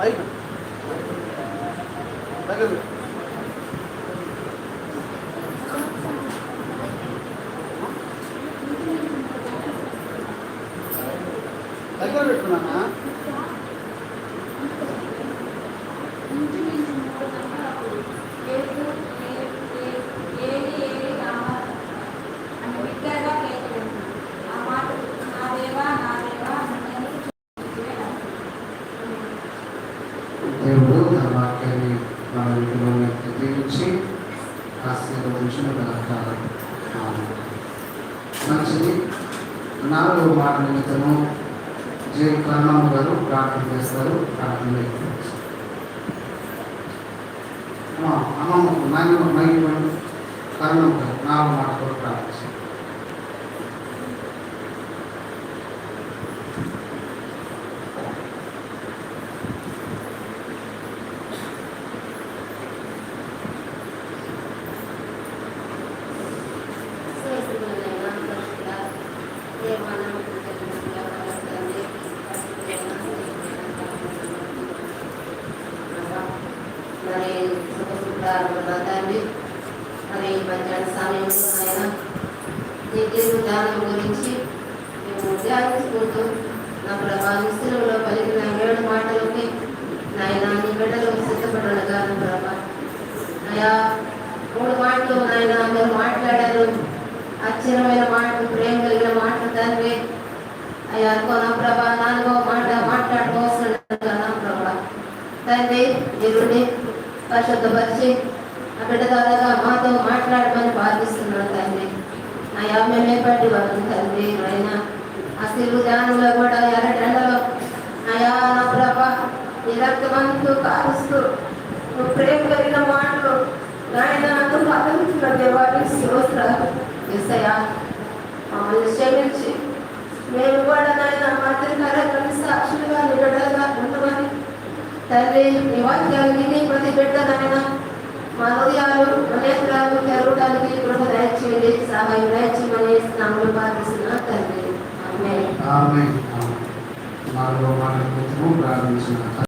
పైకి దగ్గర పెట్టు. దగ్గర పెట్టుకున్నానా దేవుడు తన వాక్యాన్ని మన వీటిలో దీవించి ఆశీర్వదించిన గాక మంచిది నాలుగో మాట నిమిత్తము జే కర్ణమ్మ గారు ప్రార్థన చేస్తారు ప్రార్థన అమ్మమ్మ నాయన మైలు కర్ణమ్మ గారు నాలుగు మాట కూడా ప్రార్థించారు సుఖసుఖాలు తండ్రి మరి మధ్యాహ్న సమయంలో ఆయన నిత్య ధ్యానం గురించి మేము ధ్యానించుకుంటూ నా ప్రభా విస్తులో పలికిన ఏడు మాటలకి నాయన నీ బిడ్డలు సిద్ధపడగా ప్రభా. అయా మూడు మాటలు నాయన మీరు మాట్లాడారు. ఆశ్చర్యమైన మాటలు ప్రేమ కలిగిన మాటలు తండ్రి అయ్యా అనుకో నా ప్రభా నాలుగో మాట మాట్లాడుకోవాల్సిన ప్రభా. తండ్రి దేవుడిని పరిశుద్ధపరిచి ఆ బిడ్డ ద్వారా మాతో మాట్లాడమని ప్రార్థిస్తున్నాను తండ్రి. నా యాభై పట్టి వాళ్ళం తండ్రి. ఆయన ఆ సిల్లు ధ్యానంలో కూడా ఎర్రటెండలో అయా నా ప్రభా నీ రక్తమంతు కారుస్తూ నువ్వు ప్రేమ కలిగిన మాటలు నాయన నాకు పదవించిన దేవాన్ని స్తోత్రాలు ఎస్సయ్యా మమ్మల్ని క్షమించి. మేము కూడా నాయన తండ్రి నీ వాక్యాలు విని ప్రతి బిడ్డ నాయన మా హృదయాలు నేత్రాలు తెరవడానికి గృహ దయచేయండి. సహాయం దయచేయమని నామలు ప్రార్థిస్తున్నా తండ్రి. ఆమేన్. ఆమె నాలుగో మాట నిమిత్తము